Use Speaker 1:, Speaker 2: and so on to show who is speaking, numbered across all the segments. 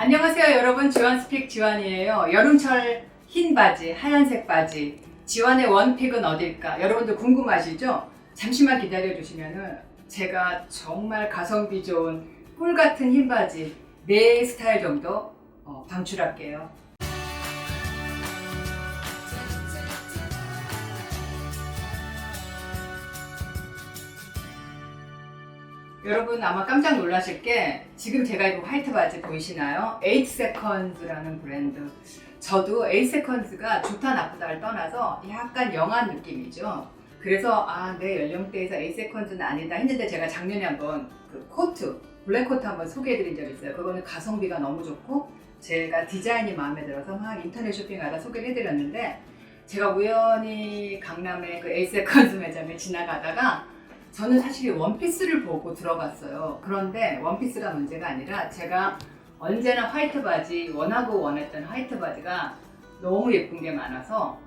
Speaker 1: 안녕하세요 여러분. 지완스픽 지완이에요. 여름철 흰 바지 하얀색 바지. 지완의 원픽은 어딜까? 여러분들 궁금하시죠? 잠시만 기다려 주시면은 제가 정말 가성비 좋은 꿀 같은 흰 바지 네 스타일 정도 어, 방출할게요 여러분 아마 깜짝 놀라실 게 지금 제가 입은 화이트 바지 보이시나요? 8 seconds라는 브랜드. 저도 8 seconds가 좋다 나쁘다를 떠나서 약간 영한 느낌이죠. 그래서 아 내 연령대에서 8 seconds는 아니다 했는데 제가 작년에 한번 그 코트 블랙 코트 한번 소개해드린 적이 있어요. 그거는 가성비가 너무 좋고 제가 디자인이 마음에 들어서 막 인터넷 쇼핑하다 소개를 해드렸는데 제가 우연히 강남의 그8 seconds 매장에 지나가다가 저는 사실 원피스를 보고 들어갔어요. 그런데 원피스가 문제가 아니라 제가 언제나 화이트 바지, 원하고 원했던 화이트 바지가 너무 예쁜 게 많아서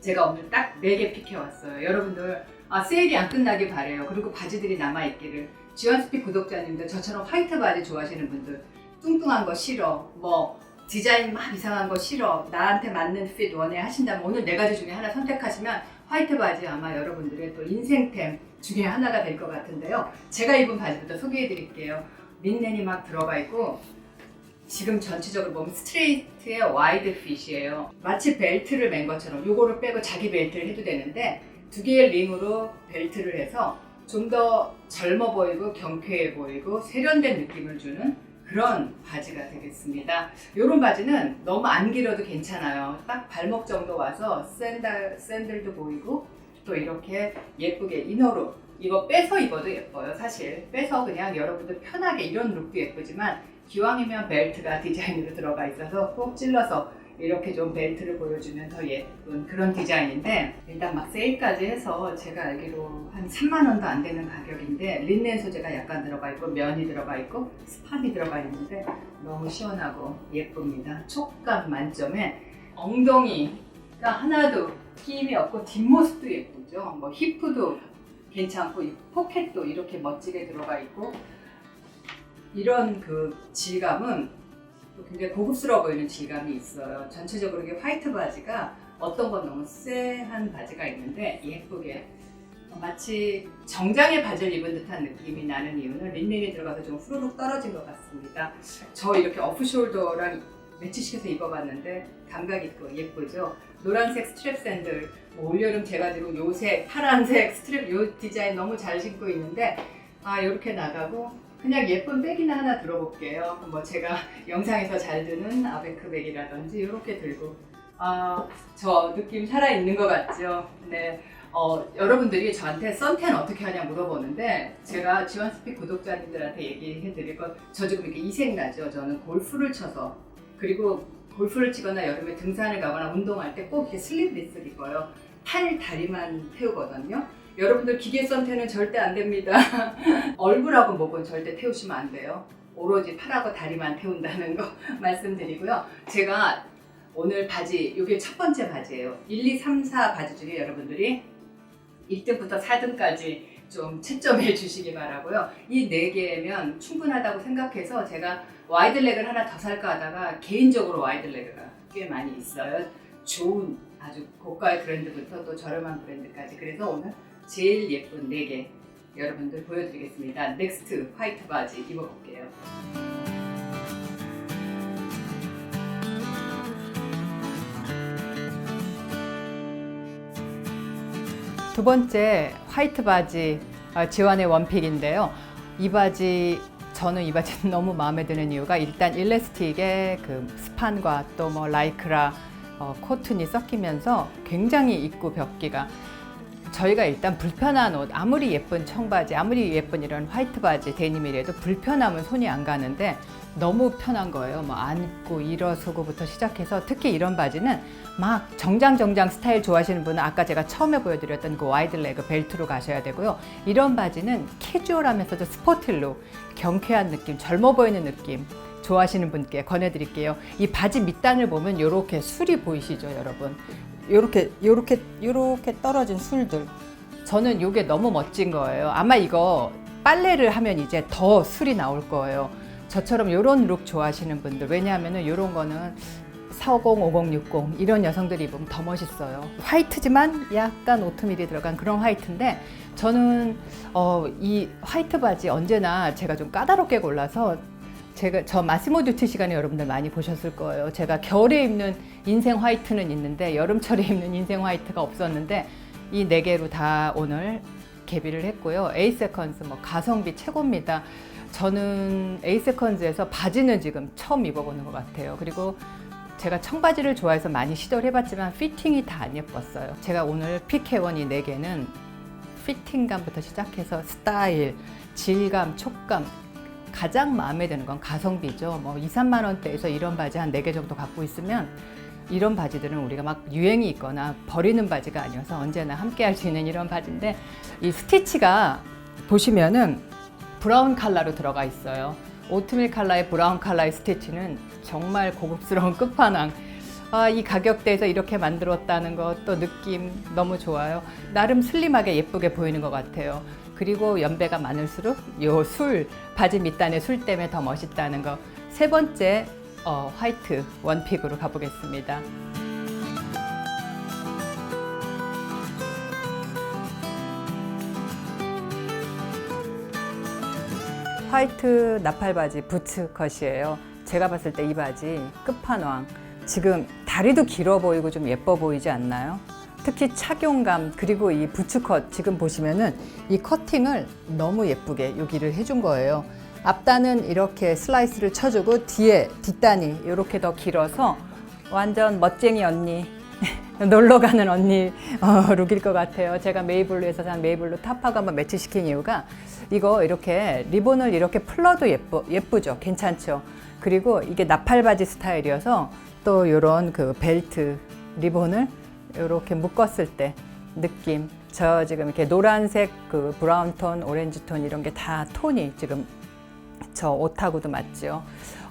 Speaker 1: 제가 오늘 딱 4개 픽해왔어요. 여러분들, 아, 세일이 안 끝나길 바래요. 그리고 바지들이 남아있기를. 지원스픽 구독자님들, 저처럼 화이트 바지 좋아하시는 분들, 뚱뚱한 거 싫어, 뭐, 디자인 막 이상한 거 싫어, 나한테 맞는 핏 원해 하신다면 오늘 네 가지 중에 하나 선택하시면 화이트 바지 아마 여러분들의 또 인생템 중에 하나가 될 것 같은데요. 제가 입은 바지부터 소개해 드릴게요. 린넨이 막 들어가 있고 지금 전체적으로 보면 스트레이트의 와이드 핏이에요. 마치 벨트를 맨 것처럼 요거를 빼고 자기 벨트를 해도 되는데 두 개의 링으로 벨트를 해서 좀 더 젊어 보이고 경쾌해 보이고 세련된 느낌을 주는 그런 바지가 되겠습니다. 이런 바지는 너무 안 길어도 괜찮아요. 딱 발목 정도 와서 샌들, 샌들도 보이고 또 이렇게 예쁘게 이너로 이거 빼서 입어도 예뻐요 사실 빼서 그냥 여러분들 편하게 이런 룩도 예쁘지만 기왕이면 벨트가 디자인으로 들어가 있어서 꼭 찔러서 이렇게 좀 벨트를 보여주면 더 예쁜 그런 디자인인데 일단 막 세일까지 해서 제가 알기로 한 3만 원도 안 되는 가격인데 린넨 소재가 약간 들어가 있고 면이 들어가 있고 스판이 들어가 있는데 너무 시원하고 예쁩니다 촉감 만점에 엉덩이가 하나도 끼임이 없고 뒷모습도 예쁘죠. 뭐 히프도 괜찮고 이 포켓도 이렇게 멋지게 들어가 있고 이런 그 질감은 또 굉장히 고급스러워 보이는 질감이 있어요. 전체적으로 이게 화이트 바지가 어떤 건 너무 쎄한 바지가 있는데 예쁘게 마치 정장의 바지를 입은 듯한 느낌이 나는 이유는 린넨이 들어가서 좀 후루룩 떨어진 것 같습니다. 저 이렇게 어프숄더랑 매치시켜서 입어봤는데 감각 있고 예쁘죠. 노란색 스트랩 샌들, 뭐 올여름 제가 지금 요새 파란색 스트랩 요 디자인 너무 잘 신고 있는데 아 이렇게 나가고 그냥 예쁜 백이나 하나 들어볼게요. 뭐 제가 영상에서 잘 드는 아베크 백이라든지 이렇게 들고 아 저 느낌 살아 있는 것 같죠. 네. 어, 여러분들이 저한테 선텐 어떻게 하냐 물어보는데 제가 지원스픽 구독자님들한테 얘기해 드릴 건 저 지금 이렇게 이색 나죠. 저는 골프를 쳐서 그리고 골프를 치거나 여름에 등산을 가거나 운동할 때 꼭 이렇게 슬립리스를 입어요. 팔, 다리만 태우거든요. 여러분들 기계 선텐은 절대 안 됩니다. 얼굴하고 목은 절대 태우시면 안 돼요. 오로지 팔하고 다리만 태운다는 거 말씀드리고요. 제가 오늘 바지, 이게 첫 번째 바지예요. 1, 2, 3, 4 바지 중에 여러분들이 1등부터 4등까지 좀 채점해 주시기 바라고요. 이 네 개면 충분하다고 생각해서 제가 와이드렉을 하나 더 살까 하다가 개인적으로 와이드렉가 꽤 많이 있어요. 좋은 아주 고가의 브랜드부터 또 저렴한 브랜드까지 그래서 오늘 제일 예쁜 네개 여러분들 보여드리겠습니다. 넥스트 화이트 바지 입어볼게요. 두 번째 화이트 바지 어, 지원의 원픽인데요. 이 바지 저는 이 바지 너무 마음에 드는 이유가 일단 일레스틱의 그 스판과 또 뭐 라이크라 어, 코튼이 섞이면서 굉장히 입고 벽기가 저희가 일단 불편한 옷 아무리 예쁜 청바지 아무리 예쁜 이런 화이트 바지 데님이라도 불편하면 손이 안 가는데 너무 편한 거예요. 뭐 앉고 일어서고부터 시작해서 특히 이런 바지는 막 정장 정장 스타일 좋아하시는 분은 아까 제가 처음에 보여드렸던 그 와이드 레그 벨트로 가셔야 되고요. 이런 바지는 캐주얼하면서도 스포티룩, 경쾌한 느낌, 젊어 보이는 느낌 좋아하시는 분께 권해드릴게요. 이 바지 밑단을 보면 이렇게 술이 보이시죠, 여러분? 요렇게 요렇게 요렇게 떨어진 술들. 저는 이게 너무 멋진 거예요. 아마 이거 빨래를 하면 이제 더 술이 나올 거예요. 저처럼 이런 룩 좋아하시는 분들 왜냐하면은 이런 거는 40, 50, 60 이런 여성들이 입으면 더 멋있어요. 화이트지만 약간 오트밀이 들어간 그런 화이트인데 저는 어, 이 화이트 바지 언제나 제가 좀 까다롭게 골라서 제가 저 마시모 듀티 시간에 여러분들 많이 보셨을 거예요. 제가 겨울에 입는 인생 화이트는 있는데 여름철에 입는 인생 화이트가 없었는데 이 네 개로 다 오늘 개비를 했고요. 에이세컨스 뭐 가성비 최고입니다. 저는 에이세컨즈에서 바지는 지금 처음 입어보는 것 같아요. 그리고 제가 청바지를 좋아해서 많이 시도를 해봤지만 피팅이 다 안 예뻤어요. 제가 오늘 픽해온 이네 개는 피팅감부터 시작해서 스타일, 질감, 촉감 가장 마음에 드는 건 가성비죠. 뭐 2, 3만 원대에서 이런 바지 한 네 개 정도 갖고 있으면 이런 바지들은 우리가 막 유행이 있거나 버리는 바지가 아니어서 언제나 함께 할 수 있는 이런 바지인데 이 스티치가 보시면은 브라운 컬러로 들어가 있어요. 오트밀 컬러의 브라운 컬러의 스티치는 정말 고급스러운 끝판왕. 아, 이 가격대에서 이렇게 만들었다는 것 또 느낌 너무 좋아요. 나름 슬림하게 예쁘게 보이는 것 같아요. 그리고 연배가 많을수록 요 술, 바지 밑단의 술 때문에 더 멋있다는 거. 세 번째, 어, 화이트 원픽으로 가보겠습니다. 화이트 나팔 바지 부츠 컷이에요. 제가 봤을 때 이 바지 끝판왕. 지금 다리도 길어 보이고 좀 예뻐 보이지 않나요? 특히 착용감 그리고 이 부츠 컷 지금 보시면은 이 커팅을 너무 예쁘게 여기를 해준 거예요. 앞단은 이렇게 슬라이스를 쳐주고 뒤에 뒷단이 이렇게 더 길어서 완전 멋쟁이 언니 놀러 가는 언니 어, 룩일 것 같아요. 제가 메이블루에서 산 메이블루 탑하고 한번 매치시킨 이유가 이거 이렇게 리본을 이렇게 풀러도 예쁘, 예쁘죠. 괜찮죠. 그리고 이게 나팔 바지 스타일이어서 또 이런 그 벨트 리본을 이렇게 묶었을 때 느낌. 저 지금 이렇게 노란색 그 브라운 톤, 오렌지 톤 이런 게 다 톤이 지금 저 옷하고도 맞죠.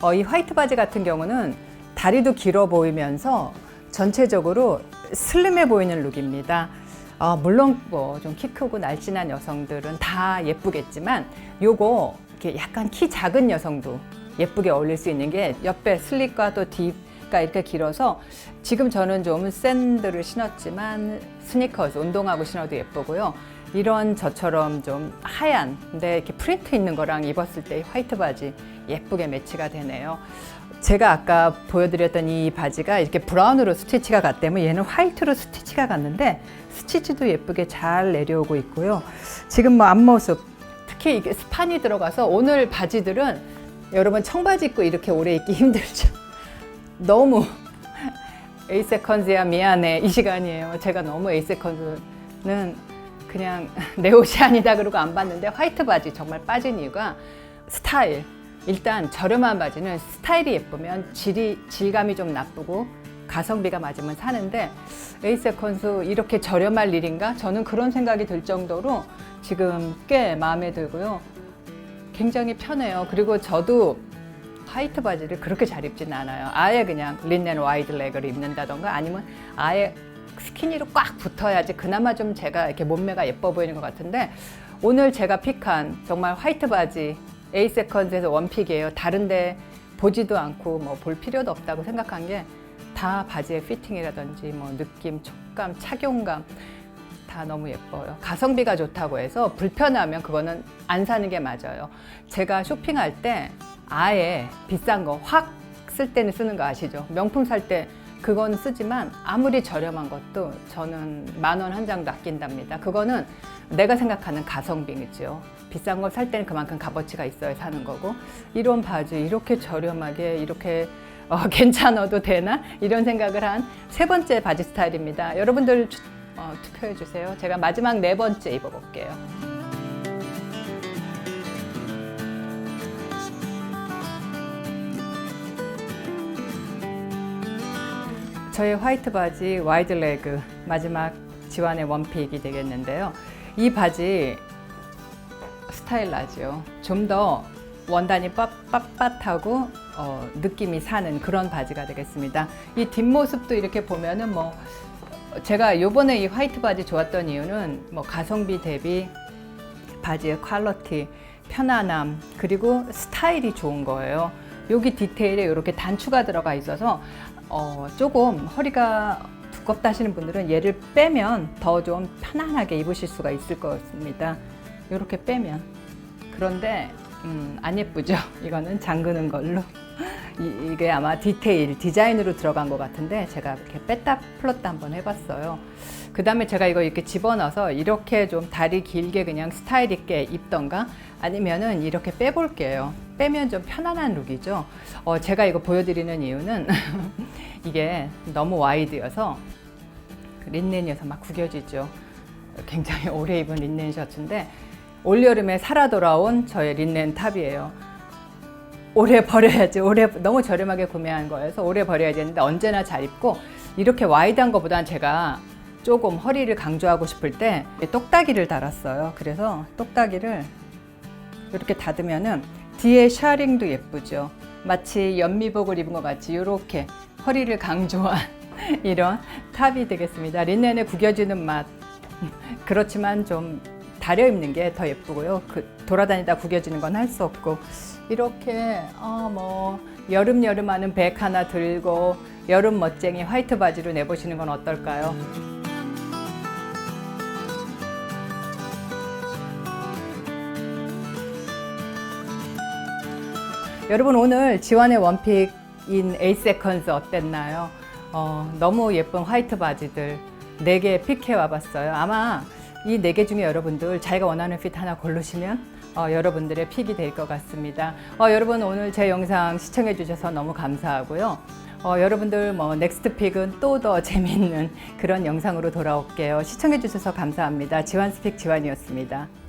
Speaker 1: 어, 이 화이트 바지 같은 경우는 다리도 길어 보이면서 전체적으로 슬림해 보이는 룩입니다. 어, 물론 뭐 좀 키 크고 날씬한 여성들은 다 예쁘겠지만 요거 이렇게 약간 키 작은 여성도 예쁘게 어울릴 수 있는 게 옆에 슬릿과 또 딥가 이렇게 길어서 지금 저는 좀 샌들을 신었지만 스니커즈 운동하고 신어도 예쁘고요. 이런 저처럼 좀 하얀 근데 이렇게 프린트 있는 거랑 입었을 때 화이트 바지 예쁘게 매치가 되네요. 제가 아까 보여드렸던 이 바지가 이렇게 브라운으로 스티치가 갔다면 얘는 화이트로 스티치가 갔는데 스티치도 예쁘게 잘 내려오고 있고요. 지금 뭐 앞모습 특히 이게 스판이 들어가서 오늘 바지들은 여러분 청바지 입고 이렇게 오래 입기 힘들죠. 너무 에이세컨즈야 미안해 이 시간이에요. 제가 너무 에이세컨즈는 그냥 내 옷이 아니다 그러고 안 봤는데 화이트 바지 정말 빠진 이유가 스타일. 일단 저렴한 바지는 스타일이 예쁘면 질이 질감이 좀 나쁘고 가성비가 맞으면 사는데 에이세컨스 이렇게 저렴할 일인가? 저는 그런 생각이 들 정도로 지금 꽤 마음에 들고요. 굉장히 편해요. 그리고 저도 화이트 바지를 그렇게 잘 입지는 않아요. 아예 그냥 린넨 와이드 레그를 입는다던가 아니면 아예 스키니로 꽉 붙어야지 그나마 좀 제가 이렇게 몸매가 예뻐 보이는 것 같은데 오늘 제가 픽한 정말 화이트 바지 에이세컨즈에서 원픽이에요. 다른데 보지도 않고 뭐 볼 필요도 없다고 생각한 게 다 바지의 피팅이라든지 뭐 느낌, 촉감, 착용감 다 너무 예뻐요. 가성비가 좋다고 해서 불편하면 그거는 안 사는 게 맞아요. 제가 쇼핑할 때 아예 비싼 거 확 쓸 때는 쓰는 거 아시죠? 명품 살 때 그건 쓰지만 아무리 저렴한 것도 저는 만 원 한 장도 아낀답니다. 그거는 내가 생각하는 가성비겠죠. 비싼 걸 살 때는 그만큼 값어치가 있어야 사는 거고 이런 바지 이렇게 저렴하게 이렇게 어, 괜찮아도 되나 이런 생각을 한 세 번째 바지 스타일입니다. 여러분들 투- 어, 투표해 주세요. 제가 마지막 네 번째 입어볼게요. 저의 화이트 바지 와이드 레그 마지막 지완의 원픽이 되겠는데요. 이 바지 스타일 나죠. 좀 더 원단이 빳- 빳빳하고 어, 느낌이 사는 그런 바지가 되겠습니다. 이 뒷모습도 이렇게 보면은 뭐 제가 요번에 이 화이트 바지 좋았던 이유는 뭐 가성비 대비 바지의 퀄러티 편안함 그리고 스타일이 좋은 거예요. 여기 디테일에 이렇게 단추가 들어가 있어서 어, 조금 허리가 두껍다 하시는 분들은 얘를 빼면 더 좀 편안하게 입으실 수가 있을 것 같습니다. 이렇게 빼면 그런데 음, 안 예쁘죠? 이거는 잠그는 걸로 이, 게 아마 디테일 디자인으로 들어간 것 같은데 제가 이렇게 뺐다 풀었다 한번 해봤어요. 그 다음에 제가 이거 이렇게 집어넣어서 이렇게 좀 다리 길게 그냥 스타일 있게 입던가 아니면은 이렇게 빼볼게요. 빼면 좀 편안한 룩이죠. 어, 제가 이거 보여드리는 이유는 이게 너무 와이드여서 린넨이어서 막 구겨지죠. 굉장히 오래 입은 린넨 셔츠인데 올여름에 살아 돌아온 저의 린넨 탑이에요. 오래 버려야지. 오래 너무 저렴하게 구매한 거여서 오래 버려야 되는데 언제나 잘 입고 이렇게 와이드한 것보다는 제가 조금 허리를 강조하고 싶을 때 똑딱이를 달았어요. 그래서 똑딱이를 이렇게 닫으면은 뒤에 샤링도 예쁘죠. 마치 연미복을 입은 것 같이 이렇게 허리를 강조한 이런 탑이 되겠습니다. 린넨의 구겨지는 맛. 그렇지만 좀 다려 입는 게 더 예쁘고요. 그 돌아다니다 구겨지는 건 할 수 없고 이렇게 어 뭐 여름 여름 하는 백 하나 들고 여름 멋쟁이 화이트 바지로 내보시는 건 어떨까요? 여러분 오늘 지원의 원픽인 8세컨즈 어땠나요? 어, 너무 예쁜 화이트 바지들 4개 픽해 와봤어요. 아마 이 4개 중에 여러분들 자기가 원하는 핏 하나 고르시면 어, 여러분들의 픽이 될 것 같습니다. 어, 여러분 오늘 제 영상 시청해 주셔서 너무 감사하고요. 어, 여러분들 뭐 넥스트 픽은 또 더 재밌는 그런 영상으로 돌아올게요. 시청해 주셔서 감사합니다. 지환스픽 지환이었습니다.